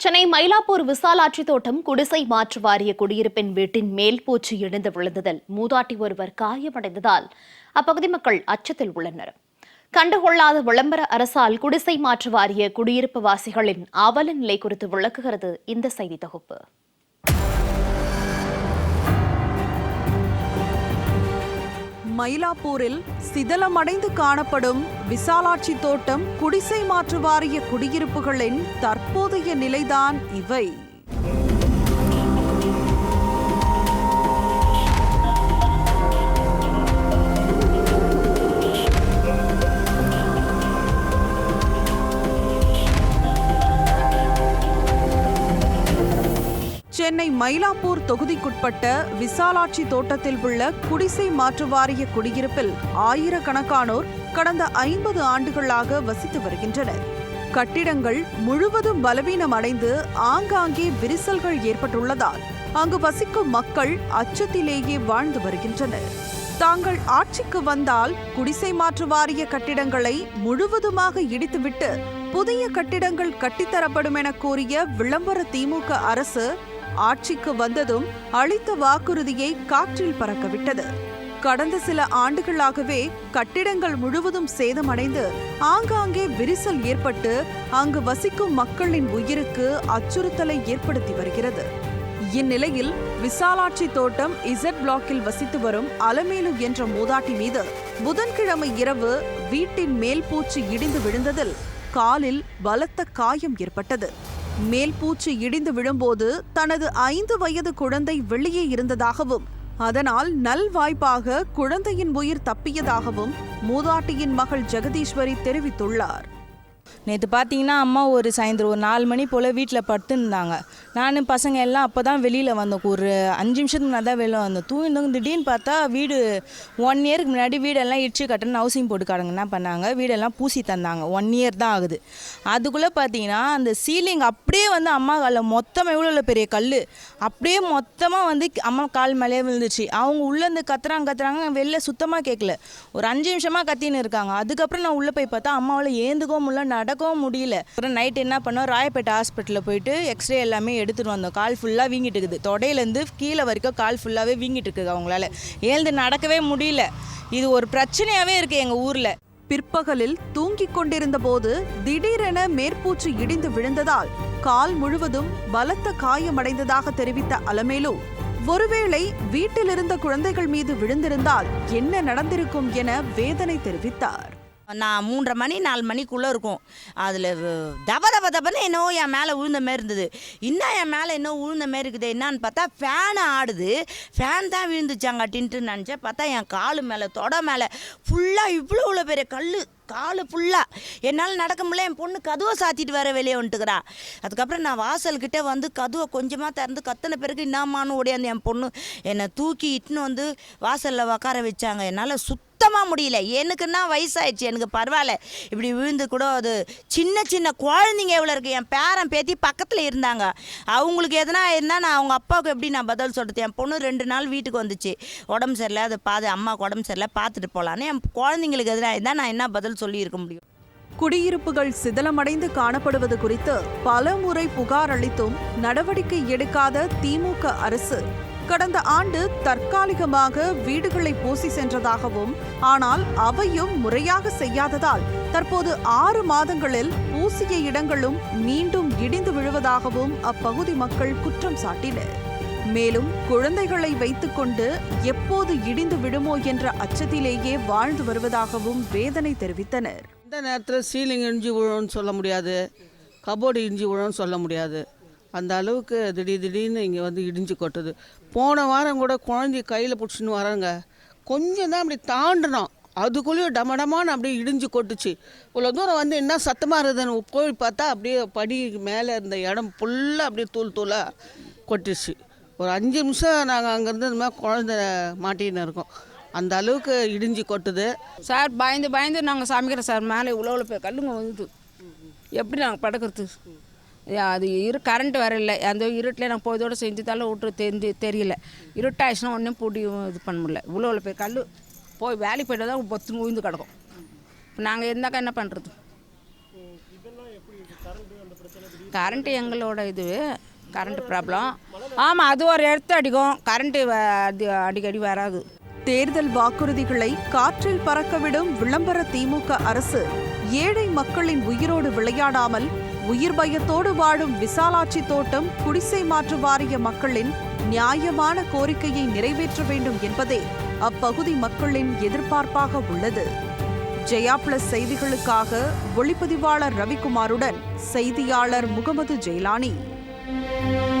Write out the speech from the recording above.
சென்னை மயிலாப்பூர் விசாலாட்சி தோட்டம் குடிசை மாற்று வாரிய குடியிருப்பின் வீட்டின் மேல் பூச்சி இழந்து விழுந்ததில் மூதாட்டி ஒருவர் காயமடைந்ததால் அப்பகுதி மக்கள் அச்சத்தில் உள்ளனர். கண்டுகொள்ளாத விளம்பர அரசால் குடிசை மாற்று வாரிய குடியிருப்பு வாசிகளின் அவல நிலை குறித்து விளக்குகிறது இந்த செய்தி தொகுப்பு. மயிலாப்பூரில் சிதலமடைந்து காணப்படும் விசாலாட்சி தோட்டம் குடிசை மாற்று வாரிய குடியிருப்புகளின் தற்போதைய நிலைதான் இவை. சென்னை மயிலாப்பூர் தொகுதிக்குட்பட்ட விசாலாட்சி தோட்டத்தில் உள்ள குடிசை மாற்று வாரிய குடியிருப்பில் ஆயிரக்கணக்கானோர் கடந்த ஐம்பது ஆண்டுகளாக வசித்து வருகின்றனர். கட்டிடங்கள் முழுவதும் பலவீனம் அடைந்து ஆங்காங்கே விரிசல்கள் ஏற்பட்டுள்ளதால் அங்கு வசிக்கும் மக்கள் அச்சத்திலேயே வாழ்ந்து வருகின்றனர். தாங்கள் ஆட்சிக்கு வந்தால் குடிசை மாற்று வாரிய கட்டிடங்களை முழுவதுமாக இடித்துவிட்டு புதிய கட்டிடங்கள் கட்டித்தரப்படும் என கூறிய விளம்பர திமுக அரசு ஆட்சிக்கு வந்ததும் அளித்த வாக்குறுதியை காற்றில் பறக்கவிட்டது. கடந்த சில ஆண்டுகளாகவே கட்டிடங்கள் முழுவதும் சேதமடைந்து ஆங்காங்கே விரிசல் ஏற்பட்டு அங்கு வசிக்கும் மக்களின் உயிருக்கு அச்சுறுத்தலை ஏற்படுத்தி வருகிறது. இந்நிலையில் விசாலாட்சி தோட்டம் இசட் பிளாக்கில் வசித்து வரும் அலமேலு என்ற மூதாட்டி மீது புதன்கிழமை இரவு வீட்டின் மேல் பூச்சி இடிந்து விழுந்ததில் காலில் பலத்த காயம் ஏற்பட்டது. மேல்பூச்சு இடிந்து விழும்போது தனது ஐந்து வயது குழந்தை வெளியே இருந்ததாகவும் அதனால் நல்வாய்ப்பாக குழந்தையின் உயிர் தப்பியதாகவும் மூதாட்டியின் மகள் ஜெகதீஸ்வரி தெரிவித்துள்ளார். நேற்று பார்த்தீங்கன்னா அம்மா ஒரு சாயந்தரம் ஒரு நாலு மணி போல் வீட்டில் படுத்துருந்தாங்க. நானும் பசங்க எல்லாம் அப்போ தான் வெளியில் வந்தோம். ஒரு அஞ்சு நிமிஷத்துக்கு முன்னாடி தான் வெளில வந்தோம். தூங்கினவங்க திடீர்னு பார்த்தா வீடு ஒன் இயருக்கு முன்னாடி வீடெல்லாம் இடிச்சு கட்டணும் ஹவுசிங் போட்டுக்காரங்க என்ன பண்ணாங்க? வீடெல்லாம் பூசி தந்தாங்க. ஒன் இயர் தான் ஆகுது. அதுக்குள்ளே பார்த்தீங்கன்னா அந்த சீலிங் அப்படியே வந்து அம்மா காலில் மொத்தமாக எவ்வளோ பெரிய கல் அப்படியே மொத்தமாக வந்து அம்மா கால் மேலே விழுந்துச்சு அவங்க உள்ளேருந்து கத்துறாங்க கத்துறாங்க. வெளில சுத்தமாக கேட்கல ஒரு அஞ்சு நிமிஷமாக கத்தின்னு இருக்காங்க. அதுக்கப்புறம் நான் உள்ளே போய் பார்த்தா அம்மாவில் ஏந்துக்கவும் முடியல நடக்கவும் முடியல. அப்புறம் நைட் என்ன பண்ணோம்? ராயப்பேட்டை ஹாஸ்பிட்டலில் போயிட்டு எக்ஸ்ரே எல்லாமே எடுத்துகிட்டு வந்தோம். கால் ஃபுல்லாக வீங்கிட்டு இருக்குது. தொடையிலேருந்து கீழே வரைக்கும் கால் ஃபுல்லாகவே வீங்கிட்டு இருக்குது அவங்களால. ஏழுந்து நடக்கவே முடியல. இது ஒரு பிரச்சனையாகவே இருக்குது எங்கள் ஊரில். பிற்பகலில் தூங்கிக் கொண்டிருந்த போது திடீரென மேற்பூச்சு இடிந்து விழுந்ததால் கால் முழுவதும் பலத்த காயமடைந்ததாக தெரிவித்த அலமேலு ஒருவேளை வீட்டில் இருந்த குழந்தைகள் மீது விழுந்திருந்தால் என்ன நடந்திருக்கும் என வேதனை தெரிவித்தார். நான் மூன்றரை மணி நாலு மணிக்குள்ளே இருக்கும். அதில் தப தப தபன்னு என்னவோ என் மேலே விழுந்த மாரி இருந்தது. இன்னும் என் மேலே என்ன விழுந்த மாரி இருக்குது என்னன்னு பார்த்தா ஃபேனு ஆடுது. ஃபேன் தான் விழுந்துச்சாங்கட்டின்ட்டு நினச்சேன் பார்த்தா என் காலு மேலே தொட மேலே ஃபுல்லாக இவ்வளோ இவ்வளோ பெரிய கல் காலு ஃபுல்லாக என்னால் நடக்க முடியல என் பொண்ணு கதுவை சாத்திட்டு வர வெளியே வந்துட்டுக்கிறா. அதுக்கப்புறம் நான் வாசல்கிட்ட வந்து கதுவை கொஞ்சமாக திறந்து கத்தின பிறகு என்னம்மான்னு ஓடியாந்து என் பொண்ணு என்னை தூக்கி இட்டுன்னு வந்து வாசலில் உக்கார வச்சாங்க. என்னால் சுத்தமாக முடியல. எனக்குன்னா வயசாயிடுச்சு. எனக்கு பரவாயில்ல. இப்படி விழுந்து கூட அது சின்ன சின்ன குழந்தைங்க எவ்வளோ இருக்குது என் பேரன் பேத்தி பக்கத்தில் இருந்தாங்க. அவங்களுக்கு எதனா இருந்தால் நான் அவங்க அப்பாவுக்கு எப்படி நான் பதில் சொல்கிறது என் பொண்ணு ரெண்டு நாள் வீட்டுக்கு வந்துச்சு. உடம்பு சரியில்லை. அதை பாது அம்மாவுக்கு உடம்பு சரியில்லை. பார்த்துட்டு போகலான்னு என் குழந்தைங்களுக்கு எதனா இருந்தால் நான் என்ன பதில் சொல்லியிருக்க முடியும்? குடியிருப்புகள் சிதலமடைந்து காணப்படுவது குறித்து பல முறை புகார் அளித்தும் நடவடிக்கை எடுக்காத திமுக அரசு. கடந்த ஆண்டு தற்காலிகமாக வீடுகளை பூசி சென்றதாகவும் ஆனால் அவையும் முறையாக செய்யாததால் தற்போது ஆறு மாதங்களில் பூசிய இடங்களும் மீண்டும் இடிந்து விழுவதாகவும் அப்பகுதி மக்கள் குற்றம் சாட்டினர். மேலும் குழந்தைகளை வைத்துக்கொண்டு எப்போது இடிந்து விடுமோ என்ற அச்சத்திலேயே வாழ்ந்து வருவதாகவும் வேதனை தெரிவித்தனர். இந்த நேரத்தில் சீலிங் இஞ்சி விழும்னு சொல்ல முடியாது. கபோர்டு இஞ்சி விழும்னு சொல்ல முடியாது. அந்த அளவுக்கு திடீர் திடீர்னு இங்கே வந்து இடிஞ்சு கொட்டுது. போன வாரம் கூட குழந்தைய கையில் பிடிச்சின்னு வராங்க. கொஞ்சம் தான் அப்படி தாண்டினோம் அதுக்குள்ளேயும் டமடமான்னு அப்படியே இடிஞ்சு கொட்டுச்சு. இவ்வளோ தூரம் வந்து என்ன சத்தமாக இருக்குதுன்னு போய் பார்த்தா அப்படியே படி மேலே இருந்த இடம் ஃபுல்லாக அப்படியே தூள் தூளாக கொட்டுச்சு. ஒரு அஞ்சு நிமிஷம் நாங்கள் அங்கேருந்து இந்த மாதிரி குழந்த மாட்டின்னு இருக்கோம். அந்த அளவுக்கு இடிஞ்சு கொட்டுது. சார் பயந்து பயந்து நாங்கள் சமைக்கிறோம் சார் மேலே இவ்வளோ இவ்வளோ கல்லுங்க வந்து எப்படி நாங்கள் படுக்கிறது? அது இரு கரண்ட் வரல இல்லை. அந்த இருட்டில் நாங்கள் பொழுதோடு செஞ்சுதாலும் விட்டு தெரிஞ்சு தெரியல. இருட்டாயிடுச்சுன்னா ஒன்றும் பிடி இது பண்ண முடியல. இவ்வளோ இவ்வளோ பேர் கல் போய் வேலைக்கு போய்ட்டு தான் பொத்து உயிர்ந்து கிடக்கும். நாங்கள் இருந்தாக்கா என்ன பண்ணுறது கரண்ட்டு எங்களோட இது கரண்ட் ப்ராப்ளம் ஆமாம் அது ஒரு எடுத்து அடிக்கும். கரண்ட்டு அடிக்கடி வராது. தேர்தல் வாக்குறுதிகளை காற்றில் பறக்கவிடும் விளம்பர திமுக அரசு ஏழை மக்களின் உயிரோடு விளையாடாமல் உயிர் பயத்தோடு வாழும் விசாலாட்சி தோட்டம் குடிசை மாற்று வாரிய மக்களின் நியாயமான கோரிக்கையை நிறைவேற்ற வேண்டும் என்பதே அப்பகுதி மக்களின் எதிர்பார்ப்பாக உள்ளது. ஜெயா பிளஸ் செய்திகளுக்காக ஒளிப்பதிவாளர் ரவிக்குமாருடன் செய்தியாளர் முகமது ஜெயலானி.